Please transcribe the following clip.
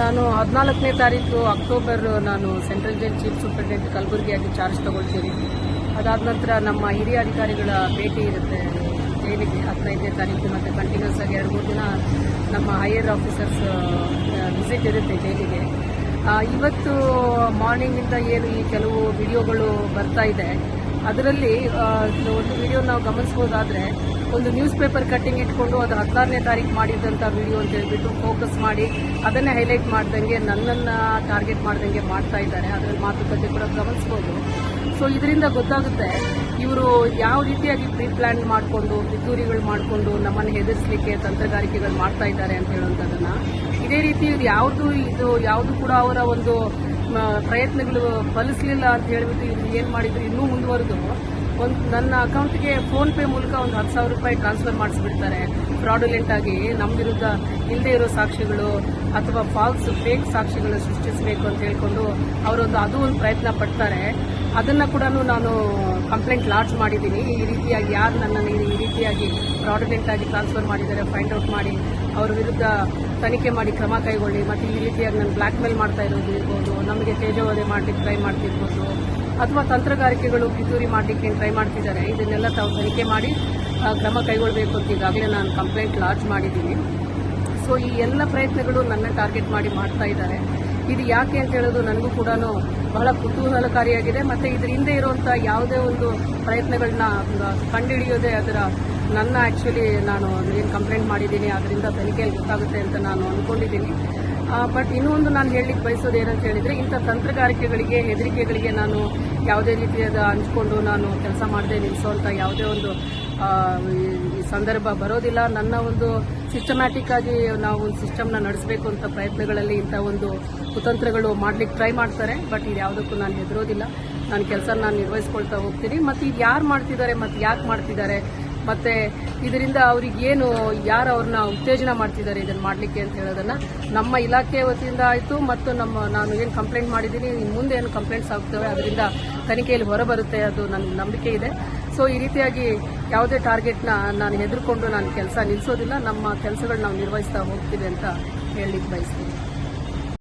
ನಾನು ಹದಿನಾಲ್ಕನೇ ತಾರೀಕು ಅಕ್ಟೋಬರ್ ನಾನು ಸೆಂಟ್ರಲ್ ಜೈಲ್ ಚೀಫ್ ಸೂಪರಿಂಟೆಂಡೆಂಟ್ ಕಲಬುರಗಿಯಾಗಿ ಚಾರ್ಜ್ ತಗೊಳ್ತೀನಿ. ಅದಾದ ನಂತರ ನಮ್ಮ ಹಿರಿಯ ಅಧಿಕಾರಿಗಳ ಭೇಟಿ ಇರುತ್ತೆ. ಜೈಲಿಗೆ ಹದಿನೈದನೇ ತಾರೀಕು ಮತ್ತು ಕಂಟಿನ್ಯೂಸ್ ಆಗಿ ಎರಡು ಮೂರು ದಿನ ನಮ್ಮ ಹೈಯರ್ ಆಫೀಸರ್ಸ್ ವಿಸಿಟ್ ಇರುತ್ತೆ ಜೈಲಿಗೆ. ಇವತ್ತು ಮಾರ್ನಿಂಗಿಂದ ಏನು ಈ ಕೆಲವು ವಿಡಿಯೋಗಳು ಬರ್ತಾ ಇದೆ. ಅದರಲ್ಲಿ ಒಂದು ವಿಡಿಯೋ ನಾವು ಗಮನಿಸಬಹುದಾದ್ರೆ ಒಂದು ನ್ಯೂಸ್ ಪೇಪರ್ ಕಟ್ಟಿಂಗ್ ಇಟ್ಕೊಂಡು ಅದು ಹದಿನಾರನೇ ತಾರೀಕು ಮಾಡಿದಂಥ ವಿಡಿಯೋ ಅಂತ ಹೇಳ್ಬಿಟ್ಟು ಫೋಕಸ್ ಮಾಡಿ, ಅದನ್ನೇ ಹೈಲೈಟ್ ಮಾಡ್ದಂಗೆ, ನನ್ನನ್ನು ಟಾರ್ಗೆಟ್ ಮಾಡ್ದಂಗೆ ಮಾಡ್ತಾ ಇದ್ದಾರೆ. ಅದರಲ್ಲಿ ಮಾತುಕತೆ ಕೂಡ ಗಮನಿಸ್ಬೋದು. ಸೊ ಇದರಿಂದ ಗೊತ್ತಾಗುತ್ತೆ, ಇವರು ಯಾವ ರೀತಿಯಾಗಿ ಪ್ರೀ ಪ್ಲಾನ್ ಮಾಡಿಕೊಂಡು, ಪಿತೂರಿಗಳು ಮಾಡಿಕೊಂಡು ನಮ್ಮನ್ನು ಹೆದರಿಸಲಿಕ್ಕೆ ತಂತ್ರಗಾರಿಕೆಗಳು ಮಾಡ್ತಾ ಇದ್ದಾರೆ ಅಂತ ಹೇಳುವಂಥದ್ದನ್ನು, ಇದೇ ರೀತಿ ಇದು ಯಾವುದು ಇದು, ಯಾವುದು ಕೂಡ ಅವರ ಒಂದು ಪ್ರಯತ್ನಗಳು ಫಲಿಸಲಿಲ್ಲ ಅಂತ ಹೇಳಿಬಿಟ್ಟು ಇವ್ರು ಏನು ಮಾಡಿದ್ರು ಇನ್ನೂ ಮುಂದುವರೆದು. ಒಂದು ನನ್ನ ಅಕೌಂಟ್ಗೆ ಫೋನ್ ಪೇ ಮೂಲಕ ಒಂದು ಹತ್ತು ಸಾವಿರ ರೂಪಾಯಿ ಟ್ರಾನ್ಸ್ಫರ್ ಮಾಡಿಸ್ಬಿಡ್ತಾರೆ ಫ್ರಾಡುಲೆಂಟ್ ಆಗಿ. ನಮ್ಮ ವಿರುದ್ಧ ಇಲ್ಲದೆ ಇರೋ ಸಾಕ್ಷಿಗಳು ಅಥವಾ ಫಾಲ್ಸ್ ಫೇಕ್ ಸಾಕ್ಷಿಗಳು ಸೃಷ್ಟಿಸಬೇಕು ಅಂತ ಹೇಳ್ಕೊಂಡು ಅವರೊಂದು ಅದು ಒಂದು ಪ್ರಯತ್ನ ಪಡ್ತಾರೆ. ಅದನ್ನು ಕೂಡ ನಾನು ಕಂಪ್ಲೇಂಟ್ ಲಾಡ್ಜ್ ಮಾಡಿದ್ದೀನಿ. ಈ ರೀತಿಯಾಗಿ ಯಾರು ನನ್ನನ್ನು ಈ ರೀತಿಯಾಗಿ ಆಗಿ ಟ್ರಾನ್ಸ್ಫರ್ ಮಾಡಿದ್ದಾರೆ ಫೈಂಡ್ ಔಟ್ ಮಾಡಿ, ಅವ್ರ ವಿರುದ್ಧ ತನಿಖೆ ಮಾಡಿ, ಕ್ರಮ ಕೈಗೊಳ್ಳಿ, ಮತ್ತು ಈ ರೀತಿಯಾಗಿ ನಾನು ಬ್ಲ್ಯಾಕ್ ಮೇಲ್ ಮಾಡ್ತಾ ಇರೋದು ಇರ್ಬೋದು, ನಮಗೆ ತೇಜೋವಧೆ ಮಾಡಲಿಕ್ಕೆ ಟ್ರೈ ಮಾಡ್ತಿರ್ಬೋದು, ಅಥವಾ ತಂತ್ರಗಾರಿಕೆಗಳು ಪಿತೂರಿ ಮಾಡಲಿಕ್ಕೆ ಟ್ರೈ ಮಾಡ್ತಿದ್ದಾರೆ, ಇದನ್ನೆಲ್ಲ ತಾವು ತನಿಖೆ ಮಾಡಿ ಕ್ರಮ ಕೈಗೊಳ್ಳಬೇಕು ಅಂತ ಈಗಾಗಲೇ ನಾನು ಕಂಪ್ಲೇಂಟ್ ಲಾಡ್ಜ್ ಮಾಡಿದ್ದೀನಿ. ಸೊ ಈ ಎಲ್ಲ ಪ್ರಯತ್ನಗಳು ನನ್ನ ಟಾರ್ಗೆಟ್ ಮಾಡಿ ಮಾಡ್ತಾ ಇದ್ದಾರೆ. ಇದು ಯಾಕೆ ಅಂತ ಹೇಳೋದು ನನಗೂ ಕೂಡ ಬಹಳ ಕುತೂಹಲಕಾರಿಯಾಗಿದೆ. ಮತ್ತು ಇದ್ರ ಹಿಂದೆ ಇರುವಂಥ ಯಾವುದೇ ಒಂದು ಪ್ರಯತ್ನಗಳನ್ನ ಕಂಡುಹಿಡಿಯೋದೆ ಅದರ ನನ್ನ ಆ್ಯಕ್ಚುಲಿ ನಾನು ಏನು ಕಂಪ್ಲೇಂಟ್ ಮಾಡಿದ್ದೀನಿ, ಅದರಿಂದ ತನಿಖೆಯಲ್ಲಿ ಗೊತ್ತಾಗುತ್ತೆ ಅಂತ ನಾನು ಅಂದ್ಕೊಂಡಿದ್ದೀನಿ ಬಟ್ ಇನ್ನೂ ಒಂದು ನಾನು ಹೇಳಲಿಕ್ಕೆ ಬಯಸೋದು ಏನಂತ ಹೇಳಿದರೆ, ಇಂಥ ತಂತ್ರಗಾರಿಕೆಗಳಿಗೆ, ಹೆದರಿಕೆಗಳಿಗೆ ನಾನು ಯಾವುದೇ ರೀತಿಯಾದ ಹಂಚ್ಕೊಂಡು ನಾನು ಕೆಲಸ ಮಾಡದೆ ನಿಲ್ಲಿಸುವಂಥ ಯಾವುದೇ ಒಂದು ಈ ಸಂದರ್ಭ ಬರೋದಿಲ್ಲ. ನನ್ನ ಒಂದು ಸಿಸ್ಟಮ್ಯಾಟಿಕ್ ಆಗಿ ನಾವು ಒಂದು ಸಿಸ್ಟಮ್ನ ನಡೆಸಬೇಕು ಅಂತ ಪ್ರಯತ್ನಗಳಲ್ಲಿ ಇಂಥ ಒಂದು ಕುತಂತ್ರಗಳು ಮಾಡ್ಲಿಕ್ಕೆ ಟ್ರೈ ಮಾಡ್ತಾರೆ ಬಟ್ ಇದು ಯಾವುದಕ್ಕೂ ನಾನು ಹೆದರೋದಿಲ್ಲ. ನನ್ನ ಕೆಲಸ ನಾನು ನಿರ್ವಹಿಸ್ಕೊಳ್ತಾ ಹೋಗ್ತೀನಿ. ಮತ್ತು ಇದು ಯಾರು ಮಾಡ್ತಿದ್ದಾರೆ ಮತ್ತು ಯಾಕೆ ಮಾಡ್ತಿದ್ದಾರೆ ಮತ್ತೆ ಇದರಿಂದ ಅವ್ರಿಗೆ ಏನು, ಯಾರು ಅವ್ರನ್ನ ಉತ್ತೇಜನ ಮಾಡ್ತಿದ್ದಾರೆ ಇದನ್ನು ಮಾಡಲಿಕ್ಕೆ ಅಂತ ಹೇಳೋದನ್ನ ನಮ್ಮ ಇಲಾಖೆ ವತಿಯಿಂದ ಆಯಿತು ಮತ್ತು ನಮ್ಮ, ನಾನು ಏನು ಕಂಪ್ಲೇಂಟ್ ಮಾಡಿದ್ದೀನಿ ಮುಂದೆ ಏನು ಕಂಪ್ಲೇಂಟ್ಸ್ ಆಗ್ತವೆ, ಅದರಿಂದ ತನಿಖೆಯಲ್ಲಿ ಹೊರಬರುತ್ತೆ ಅದು ನನಗೆ ನಂಬಿಕೆ ಇದೆ. ಸೊ ಈ ರೀತಿಯಾಗಿ ಯಾವುದೇ ಟಾರ್ಗೆಟ್ನ ನಾನು ಹೆದರ್ಕೊಂಡು ನಾನು ಕೆಲಸ ನಿಲ್ಲಿಸೋದಿಲ್ಲ ನಮ್ಮ ಕೆಲಸಗಳು ನಾವು ನಿರ್ವಹಿಸ್ತಾ ಹೋಗ್ತೀವಿ ಅಂತ ಹೇಳಲಿಕ್ಕೆ ಬಯಸ್ತೀನಿ.